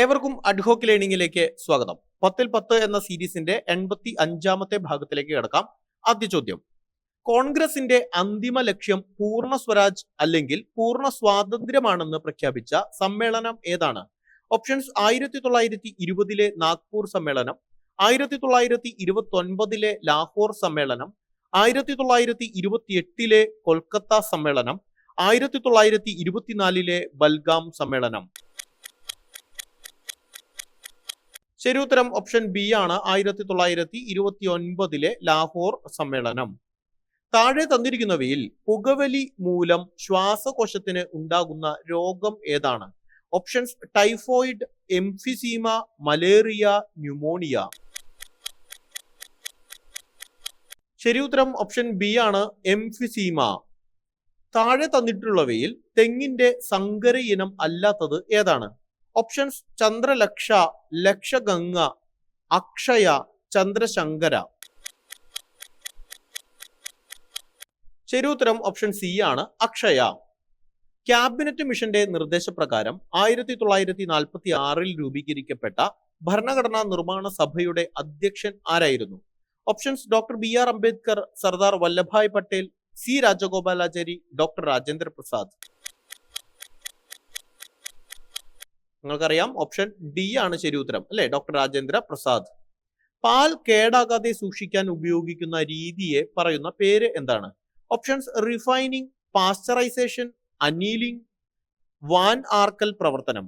ഏവർക്കും അഡ്ഹോക്ക് ലേണിംഗിലേക്ക് സ്വാഗതം. പത്തിൽ പത്ത് എന്ന സീരീസിന്റെ എൺപത്തി അഞ്ചാമത്തെ ഭാഗത്തിലേക്ക് കിടക്കാം. ആദ്യ ചോദ്യം. കോൺഗ്രസിന്റെ അന്തിമ ലക്ഷ്യം പൂർണ സ്വരാജ് അല്ലെങ്കിൽ പൂർണ സ്വാതന്ത്ര്യമാണെന്ന് പ്രഖ്യാപിച്ച സമ്മേളനം ഏതാണ്? ഓപ്ഷൻസ് ആയിരത്തി തൊള്ളായിരത്തി ഇരുപതിലെ നാഗ്പൂർ സമ്മേളനം ആയിരത്തി തൊള്ളായിരത്തി ഇരുപത്തി ഒൻപതിലെ ലാഹോർ സമ്മേളനം ആയിരത്തി തൊള്ളായിരത്തി ഇരുപത്തി എട്ടിലെ കൊൽക്കത്ത സമ്മേളനം ആയിരത്തി തൊള്ളായിരത്തി ഇരുപത്തിനാലിലെ ബൽഗാം സമ്മേളനം. ശരി ഉത്തരം ഓപ്ഷൻ ബി ആണ്. ആയിരത്തി തൊള്ളായിരത്തി ഇരുപത്തി ഒൻപതിലെ ലാഹോർ സമ്മേളനം. താഴെ തന്നിരിക്കുന്നവയിൽ പുകവലി മൂലം ശ്വാസകോശത്തിന് ഉണ്ടാകുന്ന രോഗം ഏതാണ്? Options typhoid emphysema malaria pneumonia ശരി ഉത്തരം ഓപ്ഷൻ ബി ആണ്. എംഫിസീമ താഴെ തന്നിട്ടുള്ളവയിൽ തെങ്ങിന്റെ സങ്കര ഇനം അല്ലാത്തത് ഏതാണ്? ഓപ്ഷൻസ് ചന്ദ്രലക്ഷ ലക്ഷഗംഗ അക്ഷയ ചന്ദ്രശങ്കര ശരിയുത്തരം ഓപ്ഷൻ സി ആണ് അക്ഷയ ക്യാബിനറ്റ് മിഷന്റെ നിർദ്ദേശപ്രകാരം ആയിരത്തി തൊള്ളായിരത്തി നാൽപ്പത്തി ആറിൽ രൂപീകരിക്കപ്പെട്ട ഭരണഘടനാ നിർമ്മാണ സഭയുടെ അധ്യക്ഷൻ ആരായിരുന്നു? Options doctor B R Ambedkar Sardar Vallabhbhai Patel C Rajagopalachari doctor Rajendra Prasad നിങ്ങൾക്കറിയാം ഓപ്ഷൻ ഡി ആണ് ശരി ഉത്തരം അല്ലെ? ഡോക്ടർ രാജേന്ദ്ര പ്രസാദ്. പാൽ കേടാകാതെ സൂക്ഷിക്കാൻ ഉപയോഗിക്കുന്ന രീതിയെ പറയുന്ന പേര് എന്താണ്? Options refining pasteurisation annealing van Arkel പ്രവർത്തനം.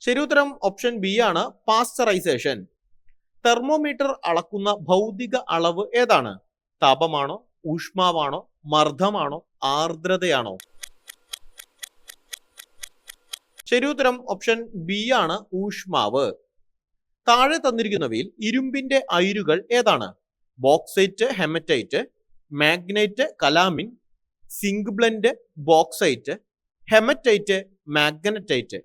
ശരി ഉത്തരം ഓപ്ഷൻ ബി ആണ് പാസ്ചറൈസേഷൻ തെർമോമീറ്റർ അളക്കുന്ന ഭൗതിക അളവ് ഏതാണ്? താപമാണോ ഊഷ്മാവാണോ മർദ്ദമാണോ ആർദ്രതയാണോ? ശരി ഉത്തരം ഓപ്ഷൻ ബി ആണ് ഊഷ്മാവ്. താഴെ തന്നിരിക്കുന്നവയിൽ ഇരുമ്പിന്റെ അയിരുകൾ ഏതാണ്? Bauxite haematite magnetite calamine zinc blende bauxite haematite magnetite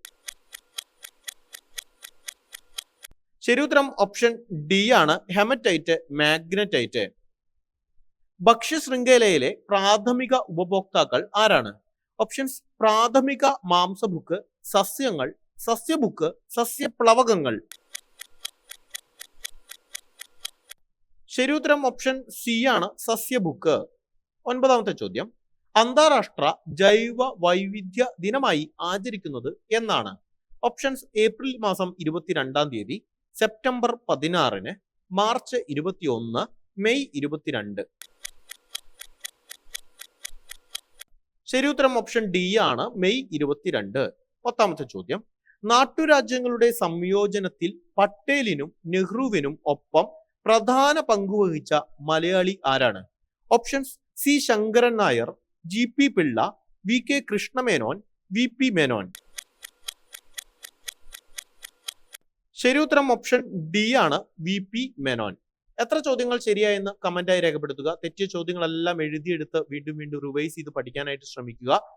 ശരിയുത്തരം ഓപ്ഷൻ ഡി ആണ് ഹെമറ്റൈറ്റ് മാഗ്നറ്റൈറ്റ് ഭക്ഷ്യശൃംഖലയിലെ പ്രാഥമിക ഉപഭോക്താക്കൾ ആരാണ്? ഓപ്ഷൻസ് പ്രാഥമിക മാംസബുക്ക് സസ്യങ്ങൾ സസ്യബുക്ക് സസ്യപ്ലവകങ്ങൾ. ശരിയുത്തരം ഓപ്ഷൻ സി ആണ് സസ്യബുക്ക്. ഒൻപതാമത്തെ ചോദ്യം. അന്താരാഷ്ട്ര ജൈവ വൈവിധ്യ ദിനമായി ആചരിക്കുന്നത് എന്നാണ്. ഓപ്ഷൻസ് ഏപ്രിൽ മാസം ഇരുപത്തിരണ്ടാം തീയതി സെപ്റ്റംബർ പതിനാറിന് മാർച്ച് ഇരുപത്തിയൊന്ന് മെയ് ഇരുപത്തിരണ്ട്. ശരിയുത്തരം ഓപ്ഷൻ ഡി ആണ് മെയ് ഇരുപത്തിരണ്ട്. പത്താമത്തെ ചോദ്യം. നാട്ടുരാജ്യങ്ങളുടെ സംയോജനത്തിൽ പട്ടേലിനും നെഹ്റുവിനും ഒപ്പം പ്രധാന പങ്കുവഹിച്ച മലയാളി ആരാണ്? Options C Sankaran Nair G P Pillai V K Krishna Menon V P Menon. ശരിയുത്തരം ഓപ്ഷൻ ഡി ആണ് വി പി മേനോൻ. എത്ര ചോദ്യങ്ങൾ ശരിയായെന്ന് കമന്റായി രേഖപ്പെടുത്തുക. തെറ്റിയ ചോദ്യങ്ങളെല്ലാം എഴുതിയെടുത്ത് വീണ്ടും വീണ്ടും റിവൈസ് ചെയ്ത് പഠിക്കാനായിട്ട് ശ്രമിക്കുക.